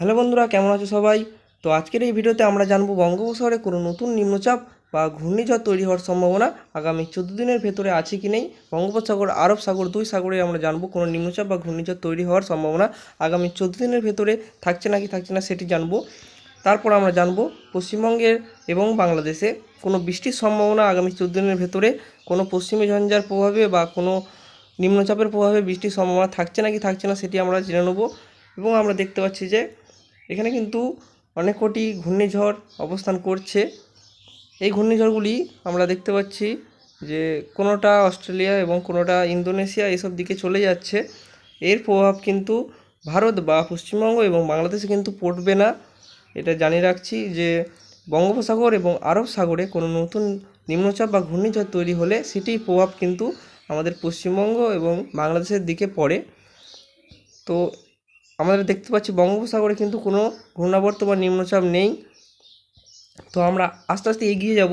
Hello বন্ধুরা, কেমন আছো সবাই? তো আজকের এই ভিডিওতে আমরা জানব বঙ্গোপসাগরে কোনো নতুন নিম্নচাপ বা ঘূর্ণিঝড় তৈরি হওয়ার সম্ভাবনা আগামী চোদ্দ দিনের ভেতরে আছে কি নেই? বঙ্গোপসাগর, আরব সাগর দুই সাগরে আমরা জানব কোনো নিম্নচাপ বা ঘূর্ণিঝড় তৈরি হওয়ার সম্ভাবনা আগামী চোদ্দ দিনের ভেতরে থাকছে নাকি থাকছে না সেটি জানব। তারপর আমরা জানব পশ্চিমবঙ্গের এবং বাংলাদেশে কোনো বৃষ্টির সম্ভাবনা আগামী চোদ্দ দিনের ভেতরে, কোনো পশ্চিমী ঝঞ্ঝার প্রভাবে বা কোনো নিম্নচাপের প্রভাবে বৃষ্টির সম্ভাবনা থাকছে নাকি থাকছে না সেটি আমরা জেনে নেব। এবং আমরা দেখতে পাচ্ছি যে এখানে কিন্তু অনেক কোটি ঘূর্ণিঝড় অবস্থান করছে। এই ঘূর্ণিঝড়গুলি আমরা দেখতে পাচ্ছি যে কোনোটা অস্ট্রেলিয়া এবং কোনোটা ইন্দোনেশিয়া এসব দিকে চলে যাচ্ছে। এর প্রভাব কিন্তু ভারত বা পশ্চিমবঙ্গ এবং বাংলাদেশে কিন্তু পড়বে না। এটা জানিয়ে রাখছি যে বঙ্গোপসাগর এবং আরব সাগরে কোনো নতুন নিম্নচাপ বা ঘূর্ণিঝড় তৈরি হলে সেটির প্রভাব কিন্তু আমাদের পশ্চিমবঙ্গ এবং বাংলাদেশের দিকে পড়ে। তো আমাদের দেখতে পাচ্ছি বঙ্গোপসাগরে কিন্তু কোনো ঘূর্ণাবর্ত বা নিম্নচাপ নেই। তো আমরা আস্তে আস্তে এগিয়ে যাব।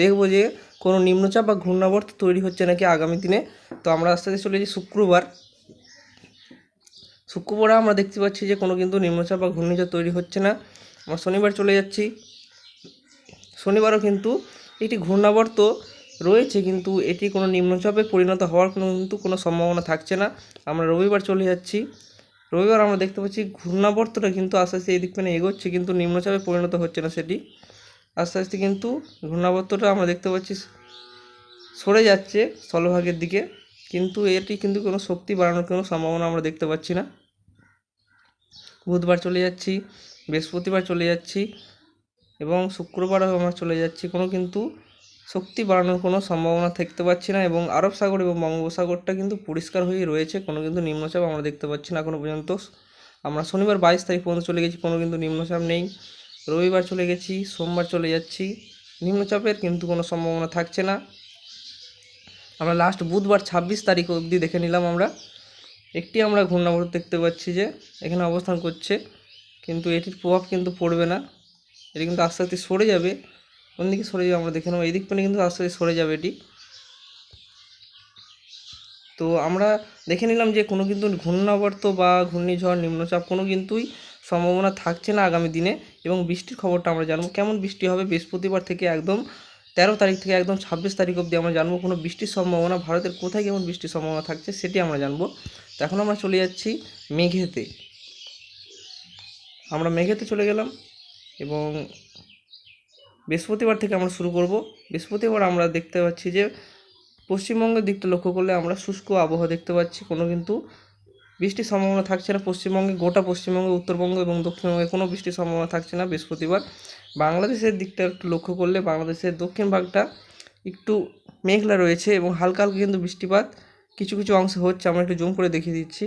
দেখব যে কোনো নিম্নচাপ বা ঘূর্ণাবর্ত তৈরি হচ্ছে নাকি আগামী দিনে। তো আমরা আস্তে আস্তে চলে যাই শুক্রবার। শুক্রবারে আমরা দেখতে পাচ্ছি যে কোনো কিন্তু নিম্নচাপ বা ঘূর্ণিঝড় তৈরি হচ্ছে না। আমরা শনিবার চলে যাচ্ছি। শনিবারও কিন্তু একটি ঘূর্ণাবর্ত রয়েছে, কিন্তু এটি কোনো নিম্নচাপে পরিণত হওয়ার কোনো কিন্তু কোনো সম্ভাবনা থাকছে না। আমরা রবিবার চলে যাচ্ছি। রবিবার আমরা দেখতে পাচ্ছি ঘূর্ণাবর্তটা কিন্তু আস্তে আস্তে এদিক মানে এগোচ্ছে, কিন্তু নিম্নচাপে পরিণত হচ্ছে না সেটি। আস্তে আস্তে কিন্তু ঘূর্ণাবর্তটা আমরা দেখতে পাচ্ছি সরে যাচ্ছে স্থলভাগের দিকে, কিন্তু এটি কিন্তু কোনো শক্তি বাড়ানোর কোনো সম্ভাবনা আমরা দেখতে পাচ্ছি না। বুধবার চলে যাচ্ছি, বৃহস্পতিবার চলে যাচ্ছি এবং শুক্রবারও আমরা চলে যাচ্ছি, কোনো কিন্তু শক্তি বাড়ানোর কোনো সম্ভাবনা থাকতে পাচ্ছি না এবং আরব সাগর এবং বঙ্গোপসাগরটা কিন্তু পরিষ্কার হয়েই রয়েছে, কোনো কিন্তু নিম্নচাপ আমরা দেখতে পাচ্ছি না এখনও পর্যন্ত। আমরা শনিবার বাইশ তারিখ পর্যন্ত চলে গেছি, কোনো কিন্তু নিম্নচাপ নেই। রবিবার চলে গেছি, সোমবার চলে যাচ্ছি, নিম্নচাপের কিন্তু কোনো সম্ভাবনা থাকছে না। আমরা লাস্ট বুধবার ছাব্বিশ তারিখ অবধি দেখে নিলাম আমরা। একটি আমরা ঘূর্ণাবর্ত দেখতে পাচ্ছি যে, এখানে অবস্থান করছে, কিন্তু এটির প্রভাব কিন্তু পড়বে না। এটি কিন্তু আস্তে আস্তে সরে যাবে। কোন দিকে সরে যাবে আমরা দেখে নেব। এই দিক পেনে কিন্তু আস্তে আস্তে সরে যাবে এটি। তো আমরা দেখে নিলাম যে কোনো কিন্তু ঘূর্ণাবর্ত বা ঘূর্ণিঝড়, নিম্নচাপ কোনো কিন্তুই সম্ভাবনা থাকছে না আগামী দিনে এবং বৃষ্টির খবরটা আমরা জানব। কেমন বৃষ্টি হবে? বৃহস্পতিবার থেকে একদম তেরো তারিখ থেকে একদম ছাব্বিশ তারিখ অবধি আমরা জানব কোনো বৃষ্টির সম্ভাবনা, ভারতের কোথায় কেমন বৃষ্টির সম্ভাবনা থাকছে সেটি আমরা জানব। তো এখন আমরা চলে যাচ্ছি মেঘেতে। আমরা মেঘেতে চলে গেলাম এবং বৃহস্পতিবার থেকে আমরা শুরু করব। বৃহস্পতিবার আমরা দেখতে পাচ্ছি যে পশ্চিমবঙ্গের দিকটা লক্ষ্য করলে আমরা শুষ্ক আবহাওয়া দেখতে পাচ্ছি। কোনো কিন্তু বৃষ্টির সম্ভাবনা থাকছে না পশ্চিমবঙ্গে, গোটা পশ্চিমবঙ্গে, উত্তরবঙ্গ এবং দক্ষিণবঙ্গে কোনো বৃষ্টির সম্ভাবনা থাকছে না বৃহস্পতিবার। বাংলাদেশের দিকটা একটু লক্ষ্য করলে বাংলাদেশের দক্ষিণ ভাগটা একটু মেঘলা রয়েছে এবং হালকা হালকা কিন্তু বৃষ্টিপাত কিছু কিছু অংশে হচ্ছে। আমরা একটু জুম করে দেখিয়ে দিচ্ছি।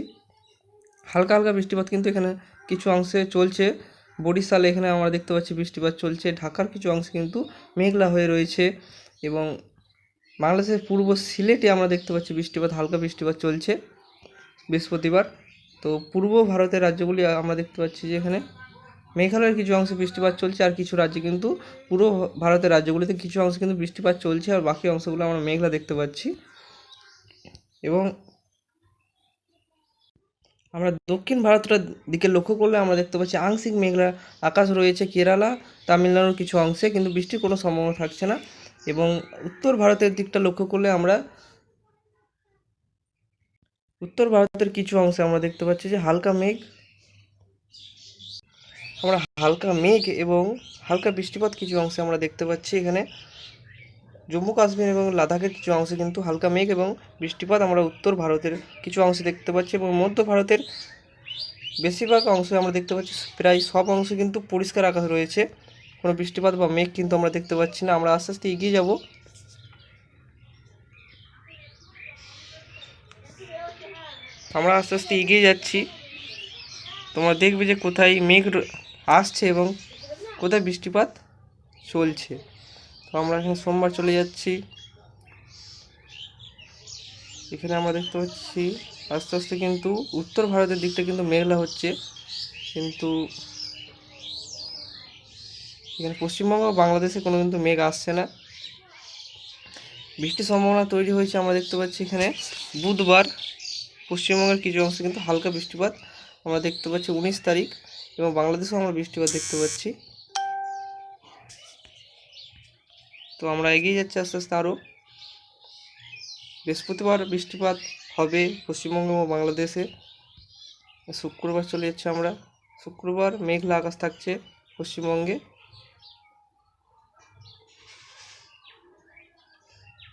হালকা হালকা বৃষ্টিপাত কিন্তু এখানে কিছু অংশে চলছে। বরিশালে, এখানে আমরা দেখতে পাচ্ছি বৃষ্টিপাত চলছে। ঢাকার কিছু অংশে কিন্তু মেঘলা হয়ে রয়েছে এবং বাংলাদেশের পূর্ব সিলেটে আমরা দেখতে পাচ্ছি বৃষ্টিপাত, হালকা বৃষ্টিপাত চলছে বৃহস্পতিবার। তো পূর্ব ভারতের রাজ্যগুলি আমরা দেখতে পাচ্ছি যে এখানে মেঘালয়ের কিছু অংশে বৃষ্টিপাত চলছে আর কিছু রাজ্যে কিন্তু পুরো ভারতের রাজ্যগুলিতে কিছু অংশে কিন্তু বৃষ্টিপাত চলছে আর বাকি অংশগুলো আমরা মেঘলা দেখতে পাচ্ছি। এবং আমরা দক্ষিণ ভারতটার দিকে লক্ষ্য করলে আমরা দেখতে পাচ্ছি আংশিক মেঘলা আকাশ রয়েছে কেরালা, তামিলনাড়ুর কিছু অংশে, কিন্তু বৃষ্টির কোনো সম্ভাবনা থাকছে না। এবং উত্তর ভারতের দিকটা লক্ষ্য করলে আমরা উত্তর ভারতের কিছু অংশে আমরা দেখতে পাচ্ছি যে হালকা মেঘ, আমরা হালকা মেঘ এবং হালকা বৃষ্টিপাত কিছু অংশে আমরা দেখতে পাচ্ছি এখানে। জম্মু কাশ্মীর এবং লাদাখের কিছু অংশে কিন্তু হালকা মেঘ এবং বৃষ্টিপাত আমরা উত্তর ভারতের কিছু অংশে দেখতে পাচ্ছি এবং মধ্য ভারতের বেশিরভাগ অংশে আমরা দেখতে পাচ্ছি, প্রায় সব অংশে কিন্তু পরিষ্কার আকাশ রয়েছে। কোনো বৃষ্টিপাত বা মেঘ কিন্তু আমরা দেখতে পাচ্ছি না। আমরা আস্তে আস্তে এগিয়ে যাব। আমরা আস্তে আস্তে এগিয়ে যাচ্ছি। তোমরা দেখবে যে কোথায় মেঘ আসছে এবং কোথায় বৃষ্টিপাত চলছে। আমরা এখানে সোমবার চলে যাচ্ছি। এখানে আমরা দেখতে পাচ্ছি, আস্তে আস্তে কিন্তু উত্তর ভারতের দিকটা কিন্তু মেঘলা হচ্ছে। কিন্তু এখানে পশ্চিমবঙ্গ বাংলাদেশে কোনো কিন্তু মেঘ আসছে না। বৃষ্টির সম্ভাবনা তৈরি হয়েছে আমরা দেখতে পাচ্ছি এখানে। বুধবার পশ্চিমবঙ্গের কিছু অংশে কিন্তু হালকা বৃষ্টিপাত আমরা দেখতে পাচ্ছি উনিশ তারিখ এবং বাংলাদেশেও আমরা বৃষ্টিপাত দেখতে পাচ্ছি। তো আমরা এগিয়ে যাচ্ছি আস্তে আস্তে আরও বৃহস্পতিবার বৃষ্টিপাত হবে পশ্চিমবঙ্গ এবং বাংলাদেশে। শুক্রবার চলে যাচ্ছে আমরা। শুক্রবার মেঘলা আকাশ থাকছে পশ্চিমবঙ্গে।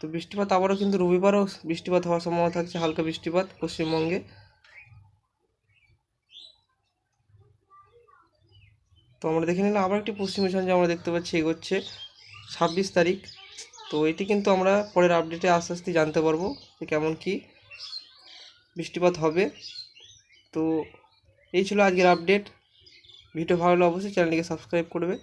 তো বৃষ্টিপাত আবারও কিন্তু রবিবারও বৃষ্টিপাত হওয়ার সম্ভাবনা থাকছে, হালকা বৃষ্টিপাত পশ্চিমবঙ্গে। তো আমরা দেখে নিলাম আবার একটি পশ্চিমী ঝঞ্ঝা আমরা দেখতে পাচ্ছি এগোচ্ছে। ছাব্বিশ তারিখ। তো এটি কিন্তু আমরা পরের আপডেটে আস্তে আস্তে জানতে পারব যে কেমন কি বৃষ্টিপাত হবে। তো এই ছিল আজকের আপডেট ভিডিও ভালো লাগলে অবশ্যই চ্যানেলটিকে সাবস্ক্রাইব করবে।